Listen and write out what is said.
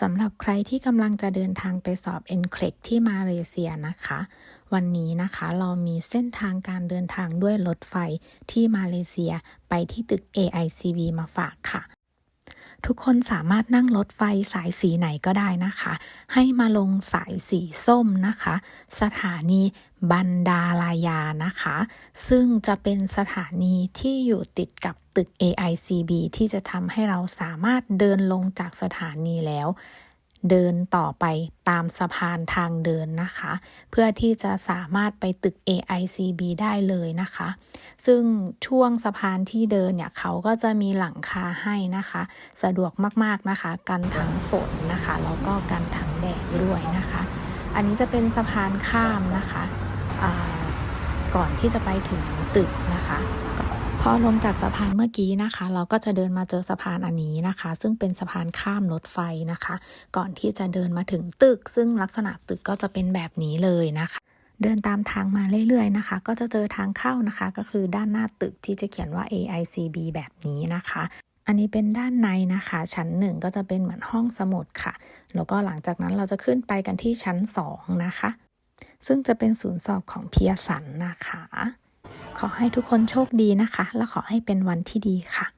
สำหรับใครที่กำลังจะเดินทางไปสอบ n c l e x ที่มาเลเซียนะคะ วันนี้นะคะเรามีเส้นทางการเดินทางด้วยรถไฟที่มาเลเซียไปที่ตึก AICB มาฝากค่ะ ทุกคนสามารถนั่งรถไฟสายสีไหนก็ได้นะคะ ให้มาลงสายสีส้มนะคะ สถานีบันดาลายานะคะ ซึ่งจะเป็นสถานีที่อยู่ติดกับตึก AICB ที่จะทำให้เราสามารถเดินลงจากสถานีแล้ว เดินต่อไปตามสะพานทางเดินนะคะ เพื่อที่จะสามารถไปตึก AICB ได้เลยนะคะ ซึ่งช่วงสะพานที่เดินเนี่ยเขาก็จะมีหลังคาให้นะคะ สะดวกมากๆนะคะ กันทั้งฝนนะคะแล้วก็กันทั้งแดดด้วยนะคะ อันนี้จะเป็นสะพานข้ามนะคะก่อนที่จะไปถึงตึกนะคะ อลงจากสะพานเมื่อกี้นะคะ เราก็จะเดินมาเจอสะพานอันนี้นะคะ ซึ่งเป็นสะพานข้ามรถไฟนะคะ ก่อนที่จะเดินมาถึงตึก ซึ่งลักษณะตึกก็จะเป็นแบบนี้เลยนะคะ เดินตามทางมาเรื่อยๆนะคะ ก็จะเจอทางเข้านะคะ ก็คือด้านหน้าตึกที่จะเขียนว่า AICB แบบนี้นะคะอันนี้เป็นด้านในนะคะ ชั้นหนึ่งก็จะเป็นเหมือนห้องสมุดค่ะ แล้วก็หลังจากนั้นเราจะขึ้นไปกันที่ชั้นสองนะคะ ซึ่งจะเป็นศูนย์สอบของเพียสันนะคะ ขอให้ทุกคนโชคดีนะคะ และขอให้เป็นวันที่ดีค่ะ